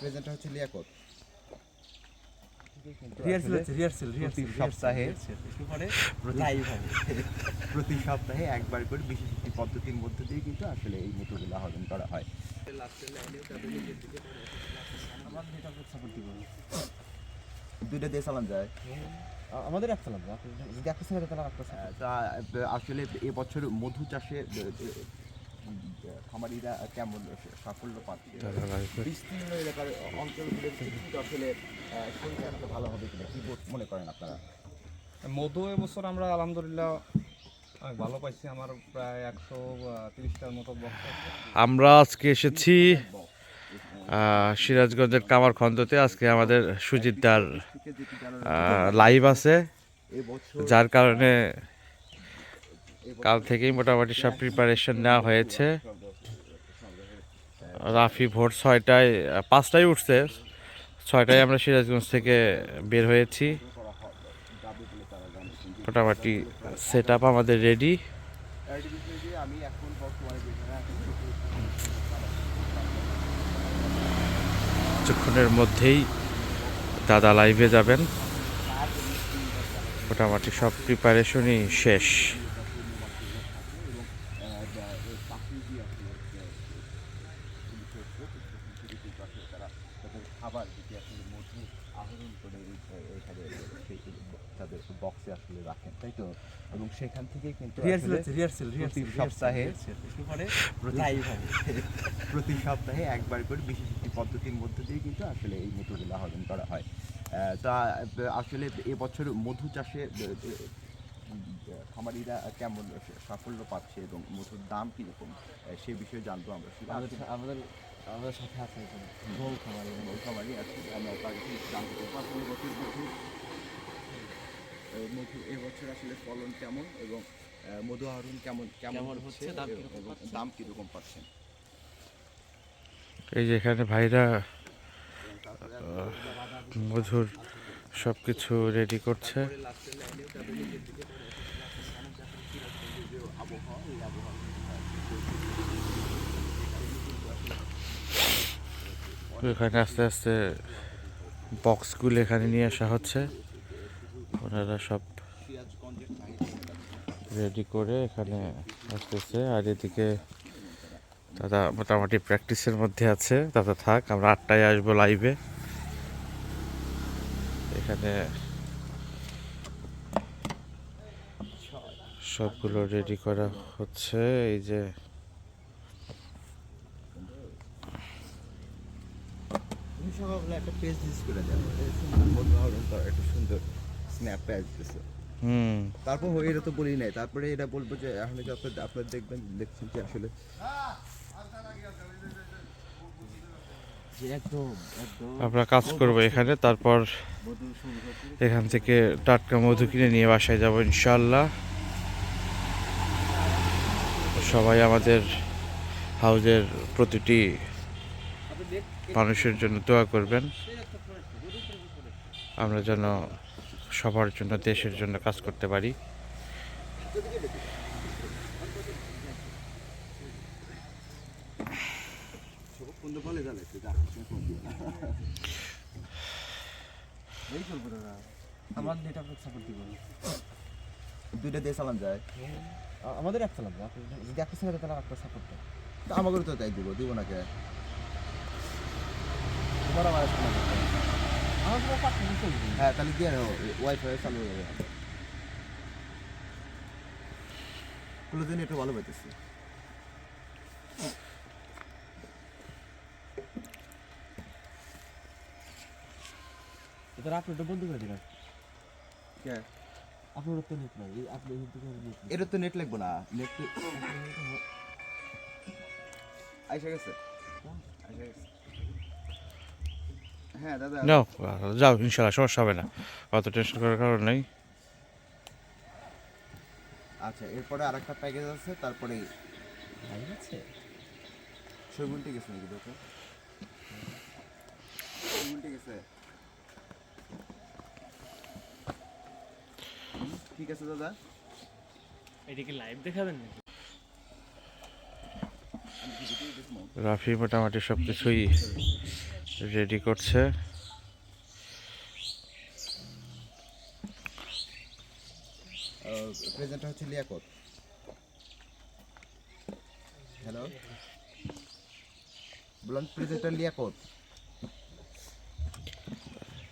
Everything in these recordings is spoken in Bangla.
প্রেজেন্টার হচ্ছে লিয়াকত। প্রতি সপ্তাহে লাইভ হবে। প্রতি সপ্তাহে একবার করে বিশেষ একটি পদ্ধতির মধ্য দিয়ে কিন্তু আসলে এই মধুগুলো হজম করা হয়। দুইটা দিয়ে চালান যায়। আমাদের যদি একটা তাহলে একটা আহ, তা আহ, আসলে এবছর মধু চাষে খামারিরা কেমন সাফল্য পাচ্ছে? বিস্তীর্ণ এলাকার অঞ্চলগুলোতে কিন্তু আসলে পরিচালনা ভালো হবে কিনা? কি মনে করেন আপনারা? মধু এবছর আমরা আলহামদুলিল্লাহ ভালো পাইছি। আমার প্রায় একশো তিরিশটার মতো আমরা আজকে এসেছি সিরাজগঞ্জের কামারখন্দতে। আজকে আমাদের সুজিতদার লাইভ আছে। যার কারণে কাল থেকেই মোটামুটি সব প্রিপারেশন নেওয়া হয়েছে। রাফি ভোর ছয়টায়, পাঁচটায় উঠছে। ছয়টায় আমরা সিরাজগঞ্জ থেকে বের হয়েছি। মোটামুটি সেট আপ আমাদের রেডি কিছুক্ষণের মধ্যেই দাদা লাইভে যাবেন। মোটামুটি সব প্রিপারেশনই শেষ। তারা তাদের খাবার যেটি আসলে মধু আহরণ করে এখানে তাদের বক্সে আসলে রাখেন তাই তো এবং সেখান থেকে কিন্তু প্রতি সপ্তাহে প্রতি- সপ্তাহে একবার করে বিশেষ একটি পদ্ধতির মধ্য দিয়ে কিন্তু আসলে এই মধুগুলো হজম করা হয়। তা আসলে এবছর মধু চাষে খামারিরা কেমন সাফল্য পাচ্ছে এবং মধুর দাম কীরকম সে বিষয়ে জানব আমরা। আমাদের আমাদের সাথে আছে খাবার এবং খামারি। আছে আমরা তার কাছে জানতে আসলে বছর মধু মধু এবছর আসলে ফলন কেমন এবং মধু আহরণ কেমন কেমন হচ্ছে? দাম কীরকম পাচ্ছেন এই যে এখানে ভাইরা মধুর সব কিছু রেডি করছে। এখানে আস্তে আস্তে বক্সগুলো এখানে নিয়ে আসা হচ্ছে। ওনারা সব রেডি করে এখানে আসতেছে। আর এদিকে দাদা মোটামুটি প্র্যাকটিসের মধ্যে আছে। দাদা থাক, আমরা আটটায় আসব লাইভে এখানে সবগুলো রেডি করা হচ্ছে এই যে। একটা পেজ করে দেন সুন্দর একটা স্ন্যাপ দিছে হুম। তারপর এটা তো বলি নাই তারপরে এটা বলব যে এখন যে আপনার আপনার দেখবেন দেখছেন যে আসলে আমরা কাজ করব এখানে তারপর এখান থেকে টাটকা মধু কিনে নিয়ে বাসায় যাব ইনশাল্লাহ সবাই আমাদের হাউজের প্রতিটি মানুষের জন্য দোয়া করবেন। আমরা যেন সবার জন্য দেশের জন্য কাজ করতে পারি। দুইটা দিয়ে চালান যায়। আমাদের একটা লাগবে যদি একটা ছেড়ে তাহলে একটা সাপোর্ট তা আমাকে তো তাই দিব দিব না কে তোমার আমার একটা হ্যাঁ তাহলে দিয়ে ওয়াইফাই চালু হয়ে যাবে। কোনো দিন একটু ভালো পাইতেছি। ওটা বন্ধ করে দিবেন কে? আপনার তো নেট নাই আপনি এটা তো নেট লাগবে না। নেট আইসা গেছে? আইসা গেছে। হ্যাঁ দাদা। নাও যাও ইনশাল্লাহ সমস্যা হবে না। অত টেনশন করার কারণ নেই। আচ্ছা এরপরে আরেকটা প্যাকেজ আছে তারপরে ঠিক আছে? শৈগুনটি গেছে নাকি দেখো শৈগুনটি গেছে? ঠিক আছে দাদা? এদিকে লাইভ দেখাবেন নাকি? রাফি মোটামুটি সব কিছুই রেডি করছে প্রেজেন্টার হচ্ছে লিয়াকত হ্যালো বললাম প্রেজেন্টার লিয়াকত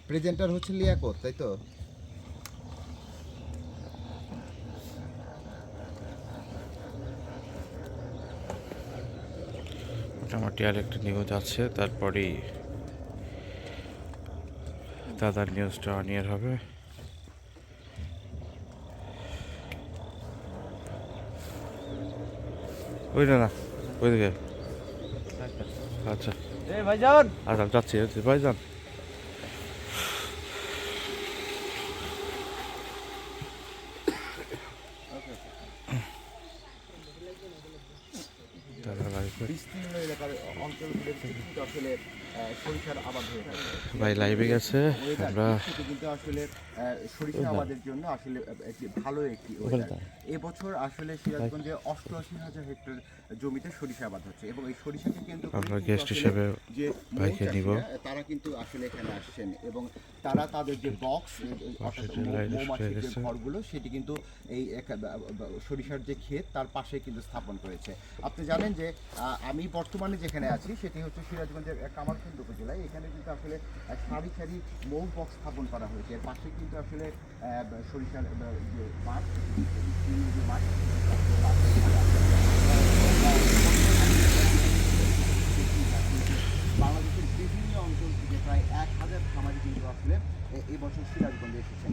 প্রেজেন্টার হচ্ছে লিয়াকত তাই তো? মোটামুটি আর একটা নিউজ আছে তারপরেই দাদার নিউজটা অনিয়ার হবে। ওই না না ওইদিকে। আচ্ছা। এ ভাইজান! আচ্ছা যাচ্ছি যাচ্ছি ভাইজান দাদা লাইভে বিস্তীর্ণ এলাকার আসলে আহ, সরিষার আবাদ হয়ে থাকে ভাই লাইভে গেছে আমরা কিন্তু আসলে সরিষা আবাদের জন্য আসলে একটি ভালো একটি এবছর আসলে সিরাজগঞ্জে অষ্টআশি হাজার হেক্টর জমিতে সরিষা আবাদ হচ্ছে এবং এই সরিষাকে কেন্দ্র আমরা গেস্ট হিসেবে ভাইকে নিব। তারা কিন্তু আসলে এখানে আসছেন এবং তারা তাদের যে বক্স অর্থাৎ যে মৌমাছির যে ঘরগুলো সেটি কিন্তু এই সরিষার যে ক্ষেত তার পাশে কিন্তু স্থাপন করেছে আপনি জানেন যে আহ, আমি বর্তমানে যেখানে আছি সেটি হচ্ছে সিরাজগঞ্জের আহ, কামারখন্দ উপজেলায়। এখানে কিন্তু আসলে সারি সারি মৌ বক্স স্থাপন করা হয়েছে। এর পাশে কিন্তু আসলে সরিষার যে মাঠ যে মাঠ, বাংলাদেশের বিভিন্ন অঞ্চল থেকে প্রায় এক হাজার খামারি কিন্তু আসলে এবছর সিরাজগঞ্জে এসেছেন।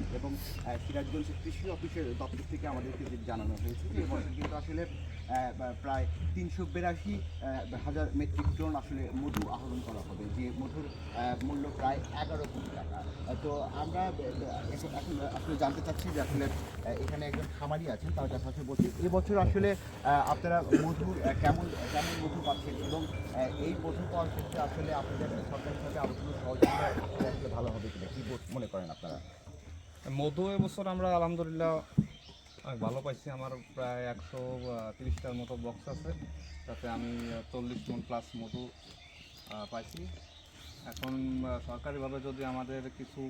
সিরাজগঞ্জের কৃষি অফিসের দপ্তর থেকে আমাদেরকে জানানো হয়েছে যে এবছর কিন্তু আসলে প্রায় তিনশো বিরাশি হাজার মেট্রিক টন আসলে মধু আহরণ করা হবে, যে মধুর মূল্য প্রায় এগারো কোটি টাকা। তো আমরা এখন আসলে জানতে চাচ্ছি যে আসলে এখানে একজন খামারি আছেন, তার কাছে আসলে বলছি, এবছর আসলে আপনারা মধু কেমন কেমন মধু পাচ্ছেন এবং এই মধু পাওয়ার ক্ষেত্রে আসলে আপনাদের সরকারিভাবে আরও কোনো সহযোগিতা ভালো হবে কিনা, কি মনে করেন আপনারা? মধু এবছর আমরা আলহামদুলিল্লাহ ভালো পাইছি। আমার প্রায় একশো তিরিশটার মতো বক্স আছে। তাতে আমি চল্লিশ মন প্লাস মধু পাইছি। এখন সরকারিভাবে যদি আমাদের কিছু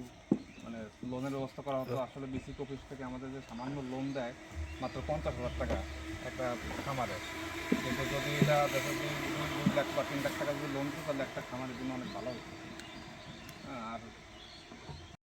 মানে লোনের ব্যবস্থা করা হতো, আসলে বিসি অফিস থেকে আমাদের যে সামান্য লোন দেয়, মাত্র পঞ্চাশ হাজার টাকা একটা খামারে। কিন্তু যদি এটা, দেখা দুই লাখ বা তিন লাখ টাকা যদি লোন দিত, তাহলে একটা খামারের জন্য অনেক ভালো হতো। আর